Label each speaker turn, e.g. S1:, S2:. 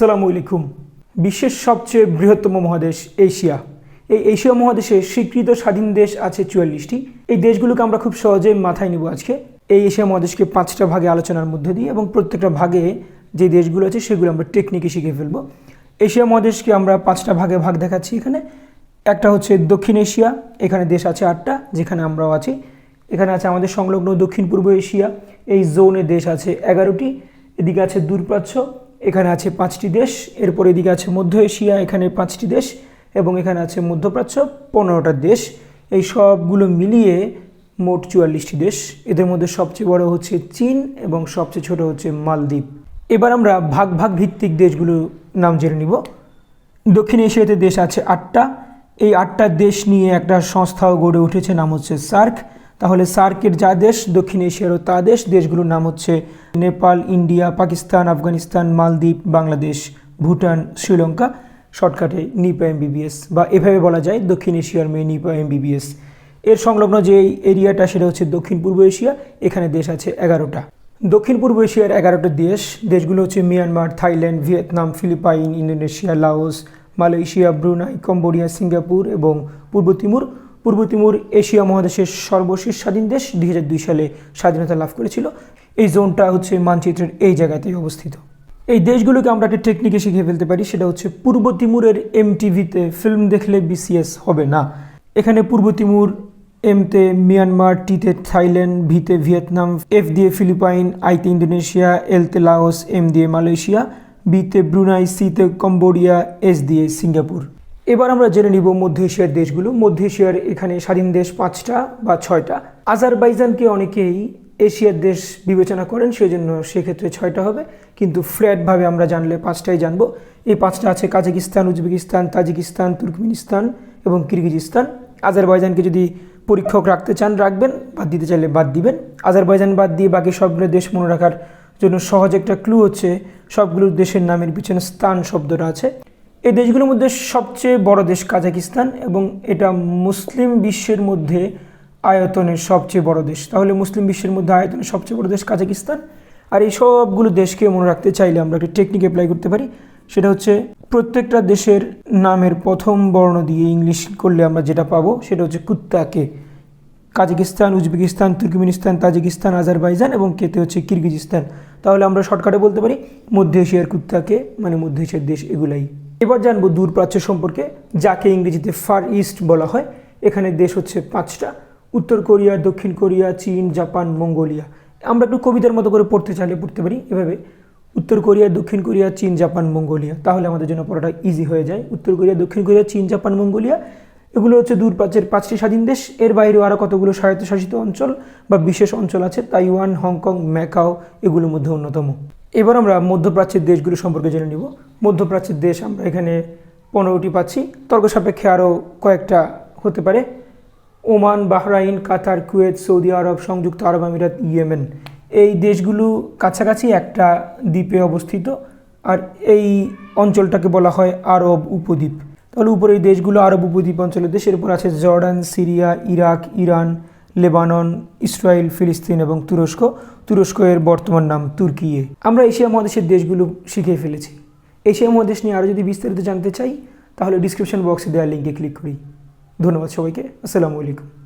S1: আসসালামু আলাইকুম। বিশ্বের সবচেয়ে বৃহত্তম মহাদেশ এশিয়া। এই এশিয়া মহাদেশে স্বীকৃত স্বাধীন দেশ আছে চুয়াল্লিশটি। এই দেশগুলোকে আমরা খুব সহজে মাথায় নিব আজকে। এই এশিয়া মহাদেশকে পাঁচটা ভাগে আলোচনার মধ্যে দিয়ে এবং প্রত্যেকটা ভাগে যে দেশগুলো আছে সেগুলো আমরা টেকনিকে শিখে ফেলব। এশিয়া মহাদেশকে আমরা পাঁচটা ভাগে ভাগ দেখাচ্ছি এখানে। একটা হচ্ছে দক্ষিণ এশিয়া, এখানে দেশ আছে আটটা, যেখানে আমরাও আছি। এখানে আছে আমাদের সংলগ্ন দক্ষিণ পূর্ব এশিয়া, এই জোনে দেশ আছে এগারোটি। এদিকে আছে দূরপ্রাচ্য এখানে আছে পাঁচটি দেশ, এরপর এদিকে আছে মধ্য এশিয়া, এখানে পাঁচটি দেশ এবং এখানে আছে মধ্যপ্রাচ্য, পনেরোটা দেশ। এই সবগুলো মিলিয়ে মোট চুয়াল্লিশটি দেশ। এদের মধ্যে সবচেয়ে বড় হচ্ছে চীন এবং সবচেয়ে ছোট হচ্ছে মালদ্বীপ। এবার আমরা ভাগ ভাগ ভিত্তিক দেশগুলো নাম জেনে নিব। দক্ষিণ এশিয়াতে দেশ আছে আটটা। এই আটটা দেশ নিয়ে একটা সংস্থাও গড়ে উঠেছে, নাম হচ্ছে সার্ক। তাহলে সার্কের যা দেশ, দক্ষিণ এশিয়ারও তা দেশ, দেশগুলোর নাম হচ্ছে নেপাল, ইন্ডিয়া, পাকিস্তান, আফগানিস্তান, মালদ্বীপ, বাংলাদেশ, ভুটান, শ্রীলঙ্কা, শর্টকাটে নিপা এমবিবিএস বা এভাবে বলা যায় দক্ষিণ এশিয়ার মেয়ে নিপা এমবিবিএস। এর সংলগ্ন যে এরিয়াটা সেটা হচ্ছে দক্ষিণ পূর্ব এশিয়া, এখানে দেশ আছে এগারোটা। দক্ষিণ পূর্ব এশিয়ার এগারোটা দেশ, দেশগুলো হচ্ছে Myanmar, Thailand, Vietnam, Philippines, Indonesia, Laos, Malaysia, Brunei, Cambodia, Singapore এবং পূর্ব তিমুর। পূর্ব তিমুর এশিয়া মহাদেশের সর্বশেষ স্বাধীন দেশ দুই হাজার দুই সালে স্বাধীনতা লাভ করেছিল। এই জোনটা হচ্ছে মানচিত্রের এই জায়গাতেই অবস্থিত। এই দেশগুলোকে আমরা একটা টেকনিকে শিখে ফেলতে পারি, সেটা হচ্ছে পূর্ব তিমুরের এম টিভিতে ফিল্ম দেখলে বিসিএস হবে না। এখানে পূর্ব তিমুর এমতে মিয়ানমার টিতে থাইল্যান্ড ভিতে ভিয়েতনাম এফ দিয়ে ফিলিপাইন আইতে ইন্দোনেশিয়া এলতে লাওস এম দিয়ে মালয়েশিয়া বিতে ব্রুনাই সিতে কম্বোডিয়া এস দিয়ে সিঙ্গাপুর এবার আমরা জেনে নিব মধ্য এশিয়ার দেশগুলো। মধ্য এশিয়ার এখানে স্বাধীন দেশ পাঁচটা বা ছয়টা। আজারবাইজানকে অনেকেই এশিয়ার দেশ বিবেচনা করেন, সেজন্য সেক্ষেত্রে ছয়টা হবে। কিন্তু ফ্ল্যাটভাবে আমরা জানলে পাঁচটাই জানব। এই পাঁচটা আছে কাজাকিস্তান, উজবেকিস্তান, তাজিকিস্তান, তুর্কমেনিস্তান এবং কিরগিজিস্তান। আজারবাইজানকে যদি পরীক্ষক রাখতে চান, রাখবেন। বাদ দিতে চাইলে বাদ দিবেন। আজারবাইজান বাদ দিয়ে বাকি সবগুলো দেশ মনে রাখার জন্য সহজ একটা ক্লু হচ্ছে, সবগুলো দেশের নামের পিছনে স্থান শব্দটা আছে। এই দেশগুলোর মধ্যে সবচেয়ে বড় দেশ কাজাকিস্তান এবং এটা মুসলিম বিশ্বের মধ্যে আয়তনের সবচেয়ে বড় দেশ। তাহলে মুসলিম বিশ্বের মধ্যে আয়তনের সবচেয়ে বড় দেশ কাজাকিস্তান। আর এই সবগুলো দেশকে মনে রাখতে চাইলে আমরা একটা টেকনিক অ্যাপ্লাই করতে পারি। সেটা হচ্ছে প্রত্যেকটা দেশের নামের প্রথম বর্ণ দিয়ে ইংলিশ করলে আমরা যেটা পাবো সেটা হচ্ছে কুত্তাকে। Kazakhstan, Uzbekistan, Turkmenistan, Tajikistan, Azerbaijan এবং কেতে হচ্ছে কিরগিজিস্তান। তাহলে আমরা শর্টকাটে বলতে পারি মধ্য এশিয়ার কুত্তাকে মানে মধ্য এশিয়ার দেশ এগুলাই। এবার জানব দূরপ্রাচ্য সম্পর্কে, যাকে ইংরেজিতে ফার ইস্ট বলা হয়। এখানে দেশ হচ্ছে পাঁচটা, উত্তর কোরিয়া, দক্ষিণ কোরিয়া, চীন, জাপান, মঙ্গোলিয়া। আমরা একটু কবিতার মতো করে পড়তে চাইলে পড়তে পারি এভাবে। উত্তর কোরিয়া, দক্ষিণ কোরিয়া, চীন, জাপান, মঙ্গোলিয়া। তাহলে আমাদের জন্য পড়াটা ইজি হয়ে যায়। উত্তর কোরিয়া, দক্ষিণ কোরিয়া, চীন, জাপান, মঙ্গোলিয়া। এগুলো হচ্ছে দূরপ্রাচ্যের পাঁচটি স্বাধীন দেশ। এর বাইরেও আরও কতগুলো স্বায়ত্তশাসিত অঞ্চল বা বিশেষ অঞ্চল আছে? তাইওয়ান, হংকং, ম্যাকাও, এগুলোর মধ্যে অন্যতম। এবার আমরা মধ্যপ্রাচ্যের দেশগুলো সম্পর্কে জেনে নিব। মধ্যপ্রাচ্যের দেশ আমরা এখানে পনেরোটি পাচ্ছি। তর্ক সাপেক্ষে আরও কয়েকটা হতে পারে। Oman, Bahrain, Qatar, Kuwait, Saudi Arab, সংযুক্ত আরব আমিরাত, ইয়েমেন। এই দেশগুলো কাছাকাছি একটা দ্বীপে অবস্থিত। আর এই অঞ্চলটাকে বলা হয় আরব উপদ্বীপ। তাহলে উপরে এই দেশগুলো আরব উপদ্বীপ অঞ্চলের দেশ এরপর আছে Jordan, Syria, Iraq, Iran, Lebanon, Israel, ফিলিস্তিন এবং তুরস্ক। তুরস্ক এর বর্তমান নাম তুর্কিয়ে। আমরা এশিয়া মহাদেশের দেশগুলো শিখে ফেলেছি। এশিয়া মহাদেশ নিয়ে আরও যদি বিস্তারিত জানতে চাই, তাহলে ডিসক্রিপশন বক্সে দেওয়া লিঙ্কে ক্লিক করি। ধন্যবাদ সবাইকে। আসসালামু আলাইকুম।